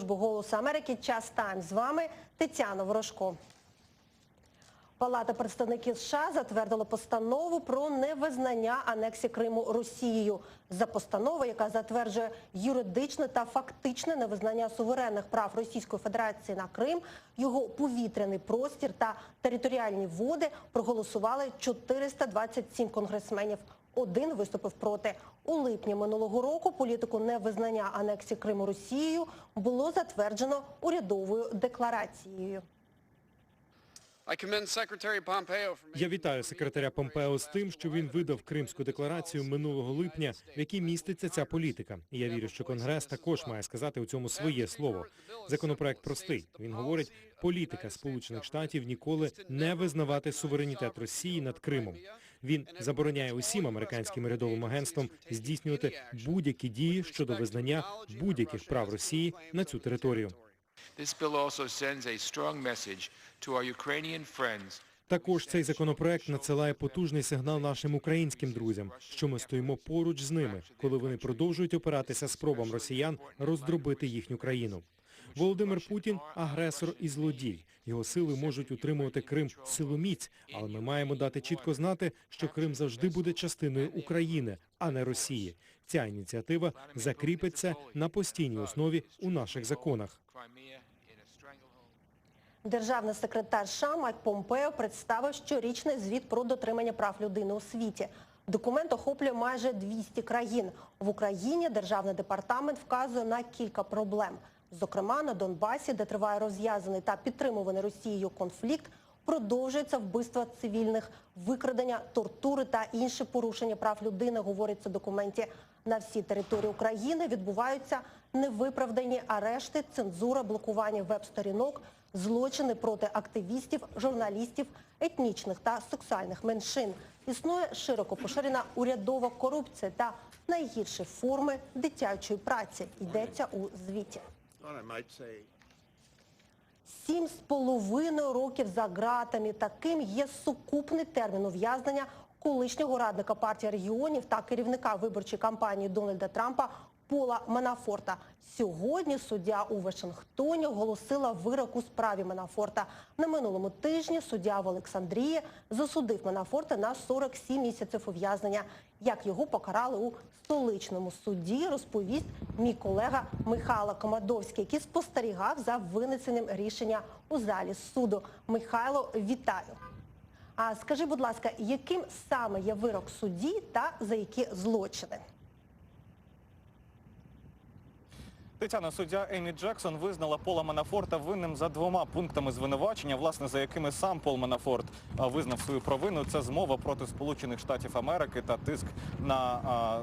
службу Голосу Америки. Час тайм з вами Тетяна Ворожко. Палата представників США затвердила постанову про невизнання анексії Криму Росією. За постановою, яка затверджує юридичне та фактичне невизнання суверенних прав Російської Федерації на Крим, його повітряний простір та територіальні води проголосували 427 конгресменів. Один виступив проти. У липні минулого року політику невизнання анексії Криму Росією було затверджено урядовою декларацією. Я вітаю секретаря Помпео з тим, що він видав Кримську декларацію минулого липня, в якій міститься ця політика. І я вірю, що Конгрес також має сказати у цьому своє слово. Законопроект простий. Він говорить, політика Сполучених Штатів ніколи не визнавати суверенітет Росії над Кримом. Він забороняє усім американським урядовим агентствам здійснювати будь-які дії щодо визнання будь-яких прав Росії на цю територію. Також цей законопроект надсилає потужний сигнал нашим українським друзям, що ми стоїмо поруч з ними, коли вони продовжують опиратися спробам росіян роздробити їхню країну. Володимир Путін агресор і злодій. Його сили можуть утримувати Крим силоміць, але ми маємо дати чітко знати, що Крим завжди буде частиною України, а не Росії. Ця ініціатива закріпиться на постійній основі у наших законах. Державний секретар США Майк Помпео представив щорічний звіт про дотримання прав людини у світі. Документ охоплює майже 200 країн. В Україні державний департамент вказує на кілька проблем. Зокрема, на Донбасі, де триває розв'язаний та підтримуваний Росією конфлікт, продовжується вбивство цивільних, викрадення, тортури та інші порушення прав людини, говориться в документі. На всій території України відбуваються невиправдані арешти, цензура, блокування веб-сторінок, злочини проти активістів, журналістів, етнічних та сексуальних меншин. Існує широко поширена урядова корупція та найгірші форми дитячої праці. Йдеться у звіті. Сім з половиною років за ґратами. Таким є сукупний термін ув'язнення колишнього радника партії регіонів та керівника виборчої кампанії Дональда Трампа Пола Манафорта. Сьогодні суддя у Вашингтоні оголосила вирок у справі Манафорта. На минулому тижні суддя в Олександрії засудив Манафорта на 47 місяців ув'язнення. Як його покарали у столичному суді, розповість мій колега Михайло Комадовський, який спостерігав за винесенням рішення у залі суду. Михайло, вітаю. А скажи, будь ласка, яким саме є вирок судді та за які злочини? Тетяна суддя Емі Джексон визнала Пола Манафорта винним за двома пунктами звинувачення, власне, за якими сам Пол Манафорт визнав свою провину. Це змова проти Сполучених Штатів Америки та тиск на,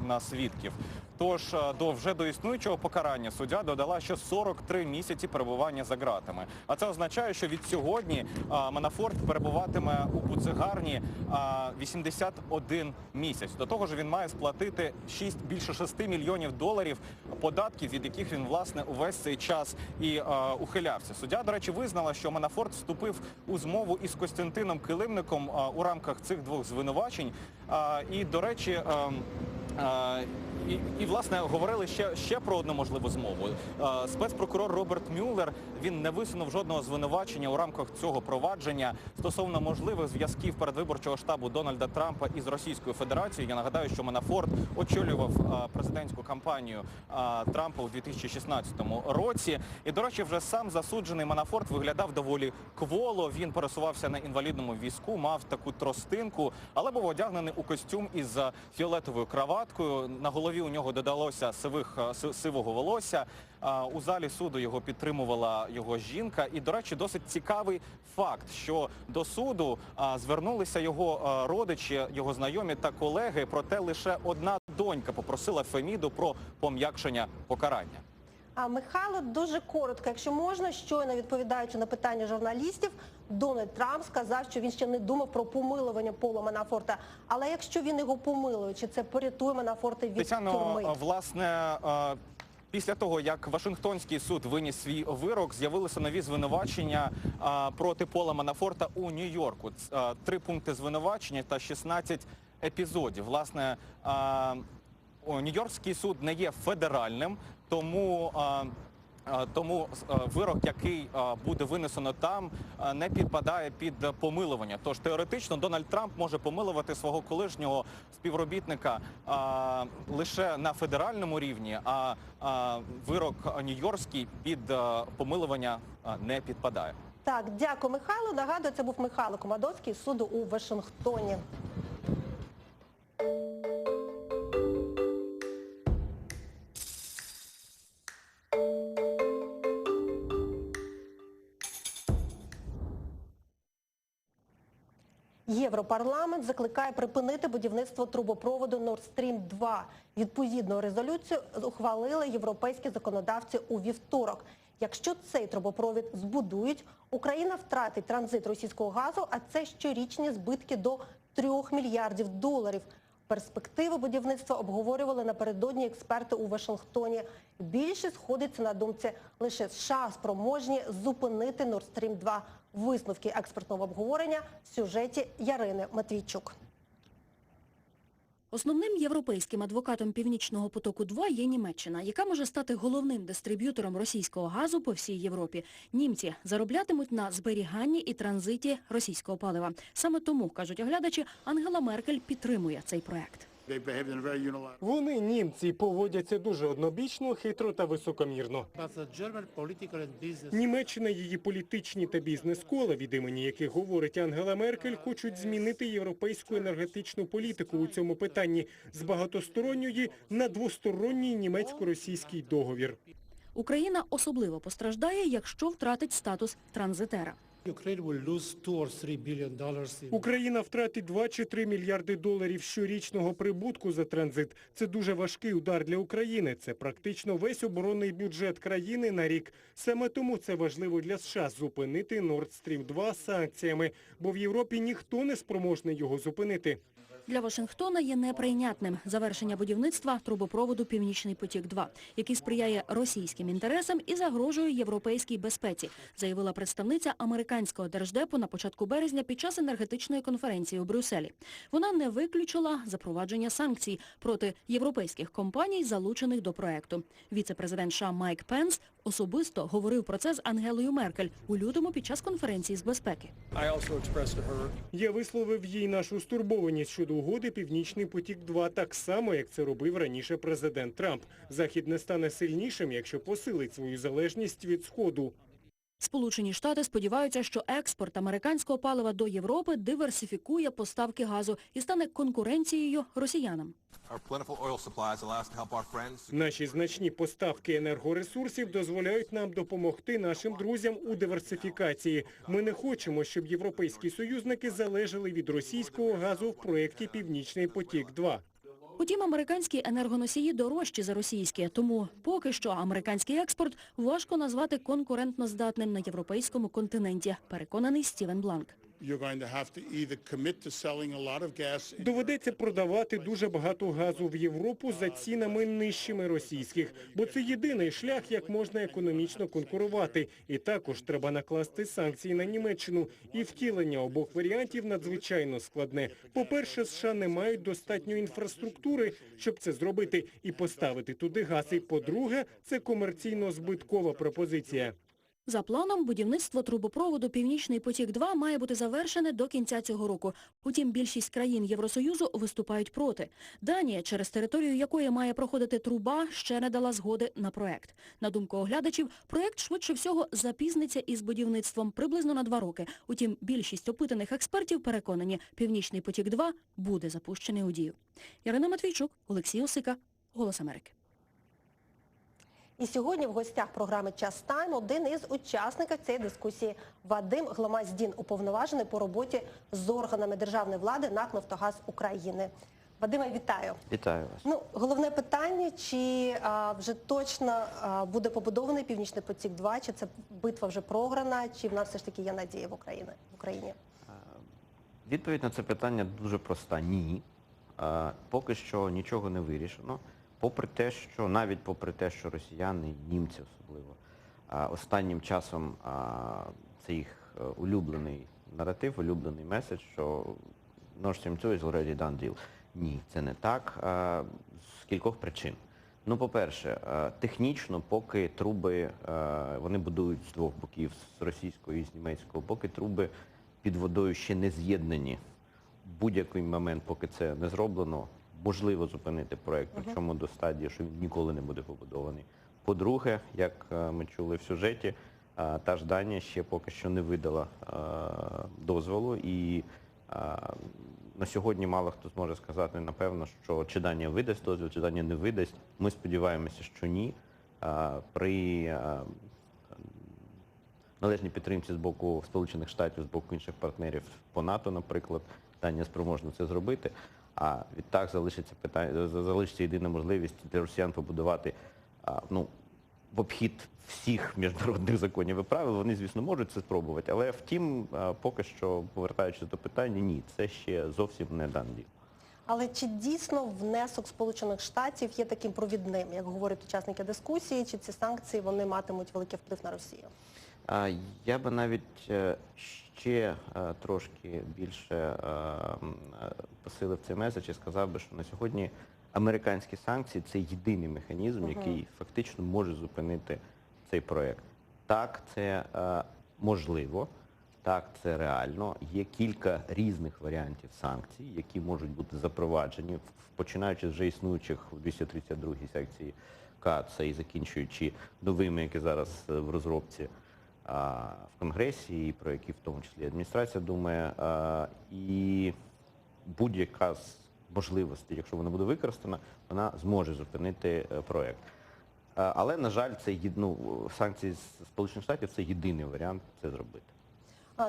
на свідків. Тож до вже до існуючого покарання суддя додала ще 43 місяці перебування за ґратами. А це означає, що від сьогодні Манафорт перебуватиме у буцегарні а, 81 місяць. До того ж, він має сплатити 6, більше 6 мільйонів доларів податків, від яких він власне увесь цей час і а, ухилявся. Суддя, до речі, визнала, що Манафорт вступив у змову із Костянтином Килимником а, у рамках цих двох звинувачень. А, і, до речі, а, а, і, і власне говорили ще, ще про одну можливу змову. Спецпрокурор Роберт Мюллер він не висунув жодного звинувачення у рамках цього провадження стосовно можливих зв'язків передвиборчого штабу Дональда Трампа із Російською Федерацією. Я нагадаю, що Манафорт очолював президентську кампанію Трампа у 2016 році. І, до речі, вже сам засуджений Манафорт виглядав доволі кволо. Він пересувався на інвалідному візку, мав таку тростинку, але був одягнений у костюм із фіолетовою краваткою. На голові у нього додалося сивих е, сивого волосся. У залі суду його підтримувала його жінка. І, до речі, досить цікавий факт, що до суду звернулися його родичі, його знайомі та колеги. Проте лише одна донька попросила Феміду про пом'якшення покарання. А Михайло дуже коротко, якщо можна, щойно відповідаючи на питання журналістів, Дональд Трамп сказав, що він ще не думав про помилування Пола Манафорта. Але якщо він його помилує, чи це порятує Манафорта від Тетяно, тюрми? власне, після того, як Вашингтонський суд виніс свій вирок, з'явилися нові звинувачення а, проти Пола Манафорта у Нью-Йорку. Три пункти звинувачення та 16 епізодів. Власне, а, Нью-Йоркський суд не є федеральним, тому а, Тому е, вирок, який е, буде винесено там, е, не підпадає під е, помилування. Тож теоретично Дональд Трамп може помилувати свого колишнього співробітника е, лише на федеральному рівні, а е, вирок Нью-Йоркський під е, помилування е, не підпадає. Так, дякую, Михайло. Нагадую, це був Михайло Комадовський з суду у Вашингтоні. Європарламент закликає припинити будівництво трубопроводу Nord Stream 2. Відповідну резолюцію ухвалили європейські законодавці у вівторок. Якщо цей трубопровід збудують, Україна втратить транзит російського газу, а це щорічні збитки до 3 мільярдів доларів. Перспективи будівництва обговорювали напередодні експерти у Вашингтоні. Більшість сходиться на думці лише США спроможні зупинити Nord Stream 2. Висновки експертного обговорення в сюжеті Ярини Матвійчук. Основним європейським адвокатом Північного потоку-2 є Німеччина, яка може стати головним дистриб'ютором російського газу по всій Європі. Німці зароблятимуть на зберіганні і транзиті російського палива. Саме тому, кажуть оглядачі, Ангела Меркель підтримує цей проект. They behaved in a very unilateral. Вони, німці, поводяться дуже однобічно, хитро та високомірно. Німеччина, її політичні та бізнес-кола, від імені яких говорить Ангела Меркель, хочуть змінити європейську енергетичну політику у цьому питанні з багатосторонньої на двосторонній німецько-російський договір. Україна особливо постраждає, якщо втратить статус транзитера. Україна втратить 2 чи 3 мільярди доларів щорічного прибутку за транзит. Це дуже важкий удар для України. Це практично весь оборонний бюджет країни на рік. Саме тому це важливо для США зупинити Nord Stream 2 санкціями, бо в Європі ніхто не спроможний його зупинити. Для Вашингтона є неприйнятним завершення будівництва трубопроводу «Північний потік-2», який сприяє російським інтересам і загрожує європейській безпеці, заявила представниця американського держдепу на початку березня під час енергетичної конференції у Брюсселі. Вона не виключила запровадження санкцій проти європейських компаній, залучених до проекту. Віце-президент США Майк Пенс особисто говорив про це з Ангелою Меркель у лютому під час конференції з безпеки. Я висловив їй нашу стурбованість щодо угоди «Північний потік-2» так само, як це робив раніше президент Трамп. Захід не стане сильнішим, якщо посилить свою залежність від Сходу. Сполучені Штати сподіваються, що експорт американського палива до Європи диверсифікує поставки газу і стане конкуренцією росіянам. Наші значні поставки енергоресурсів дозволяють нам допомогти нашим друзям у диверсифікації. Ми не хочемо, щоб європейські союзники залежали від російського газу в проєкті «Північний потік-2». Утім, американські енергоносії дорожчі за російські, тому поки що американський експорт важко назвати конкурентноздатним на європейському континенті, переконаний Стівен Бланк. Доведеться продавати дуже багато газу в Європу за цінами нижчими російських, бо це єдиний шлях, як можна економічно конкурувати. І також треба накласти санкції на Німеччину. І втілення обох варіантів надзвичайно складне. По-перше, США не мають достатньої інфраструктури, щоб це зробити і поставити туди газ. І по-друге, це комерційно збиткова пропозиція. За планом, будівництво трубопроводу «Північний потік-2» має бути завершене до кінця цього року. Утім, більшість країн Євросоюзу виступають проти. Данія, через територію якої має проходити труба, ще не дала згоди на проект. На думку оглядачів, проект швидше всього запізниться із будівництвом приблизно на два роки. Утім, більшість опитаних експертів переконані, «Північний потік-2» буде запущений у дію. Ярина Матвійчук, Олексій Осика, Голос Америки. І сьогодні в гостях програми «Час Тайм» один із учасників цієї дискусії Вадим Гламаздін, уповноважений по роботі з органами державної влади НАК «Нафтогаз України». Вадиме, вітаю. Вітаю вас. Ну, головне питання, чи а, вже точно а, буде побудований Північний потік-2, чи це битва вже програна, чи в нас все ж таки є надія в Україні? В Україні? Відповідь на це питання дуже проста. Ні. Поки що нічого не вирішено. Попри те, що навіть попри те, що росіяни, і німці особливо, останнім часом це їх е, улюблений наратив, улюблений меседж, що Stream 2 is already done deal. Ні, це не так. З кількох причин. Ну, по-перше, технічно, поки труби, вони будують з двох боків, з російського і з німецького, поки труби під водою ще не з'єднані, будь-який момент, поки це не зроблено, можливо зупинити проект, причому до стадії, що він ніколи не буде побудований. По-друге, як е, ми чули в сюжеті, е, та ж Данія ще поки що не видала е, дозволу і на сьогодні мало хто зможе сказати, напевно, що чи Данія видасть дозвіл, чи Данія не видасть. Ми сподіваємося, що ні. При належній підтримці з боку Сполучених Штатів, з боку інших партнерів по НАТО, наприклад, Данія спроможна це зробити. А відтак залишиться питання, залишиться єдина можливість для росіян побудувати ну, в обхід всіх міжнародних законів і правил. Вони, звісно, можуть це спробувати, але втім, поки що, повертаючись до питання, ні, це ще зовсім не дан. Але чи дійсно внесок Сполучених Штатів є таким провідним, як говорять учасники дискусії, чи ці санкції вони матимуть великий вплив на Росію? Я би навіть е, ще е, трошки більше е, посилив цей меседж і сказав би, що на сьогодні американські санкції це єдиний механізм, який фактично може зупинити цей проєкт. Так, це можливо, так, це реально. Є кілька різних варіантів санкцій, які можуть бути запроваджені, починаючи з вже існуючих у 232 секції КАЦа і закінчуючи новими, які зараз в розробці в Конгресі, і про які в тому числі адміністрація думає. І будь-яка з можливостей, якщо вона буде використана, вона зможе зупинити е, проект. Але, на жаль, це ну, санкції з Сполучених Штатів це єдиний варіант це зробити.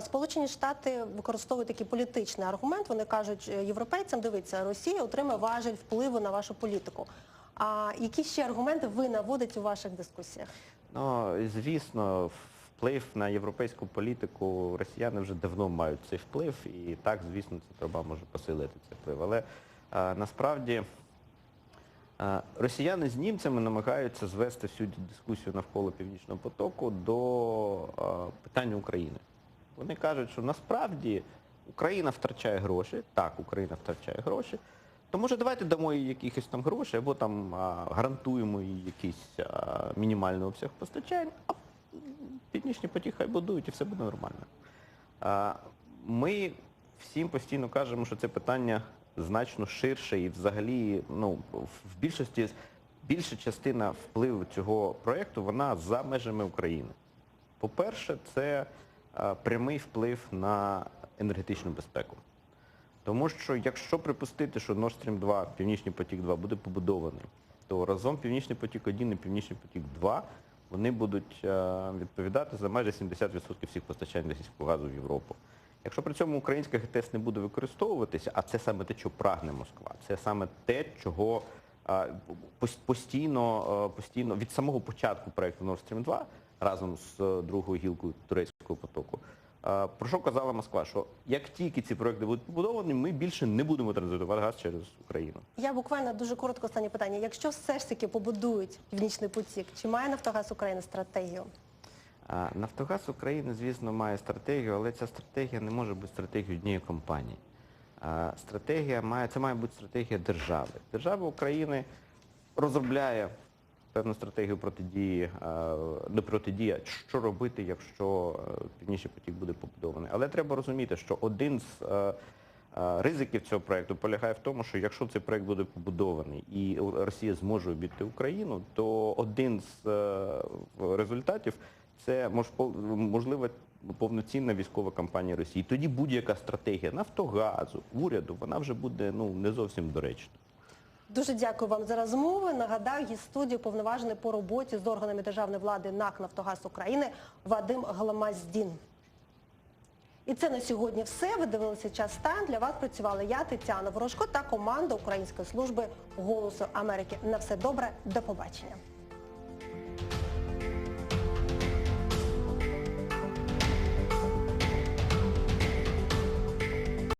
Сполучені Штати використовують такий політичний аргумент. Вони кажуть е, європейцям, дивіться, Росія отримає важель впливу на вашу політику. А які ще аргументи ви наводите у ваших дискусіях? Ну, звісно, вплив на європейську політику росіяни вже давно мають цей вплив, і так, звісно, це треба може посилити цей вплив. Але а, насправді а, росіяни з німцями намагаються звести всю дискусію навколо Північного потоку до а, питання України. Вони кажуть, що насправді Україна втрачає гроші, так, Україна втрачає гроші, то може давайте дамо їй якихось там грошей, або там а, гарантуємо їй якийсь а, мінімальний обсяг постачань, а північні потік хай будують і все буде нормально. А, Ми всім постійно кажемо, що це питання значно ширше і взагалі ну, в більшості більша частина впливу цього проєкту вона за межами України. По-перше, це прямий вплив на енергетичну безпеку. Тому що якщо припустити, що Nord Stream 2, Північний потік 2 буде побудований, то разом Північний потік 1 і Північний потік 2 вони будуть е, відповідати за майже 70% всіх постачань російського газу в Європу. Якщо при цьому українська ГТС не буде використовуватися, а це саме те, що прагне Москва, це саме те, чого постійно, е, постійно від самого початку проєкту Nord Stream 2 разом з е, другою гілкою турецького потоку. Про що казала Москва? Що як тільки ці проекти будуть побудовані, ми більше не будемо транзитувати газ через Україну. Я буквально дуже коротко останнє питання. Якщо все ж таки побудують Північний потік, чи має Нафтогаз України стратегію? Нафтогаз України, звісно, має стратегію, але ця стратегія не може бути стратегією однієї компанії. Стратегія має, це має бути стратегія держави. Держава України розробляє певну стратегію протидії, не протидії, а що робити, якщо е, Північний потік буде побудований. Але треба розуміти, що один з е, е, ризиків цього проекту полягає в тому, що якщо цей проект буде побудований і Росія зможе обійти Україну, то один з результатів це мож- можливо повноцінна військова кампанія Росії. Тоді будь-яка стратегія Нафтогазу, уряду, вона вже буде ну не зовсім доречна. Дуже дякую вам за розмову. Нагадаю, є студію повноважений по роботі з органами державної влади НАК «Нафтогаз України» Вадим Гламаздін. І це на сьогодні все. Ви дивилися час стан. Для вас працювала я, Тетяна Ворожко та команда Української служби Голосу Америки. На все добре, до побачення.